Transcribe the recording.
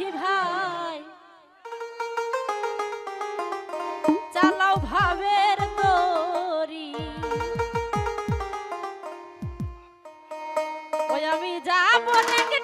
আছি ভাই। চালাও ভাবের তরি। ওই আমি যাব নাকি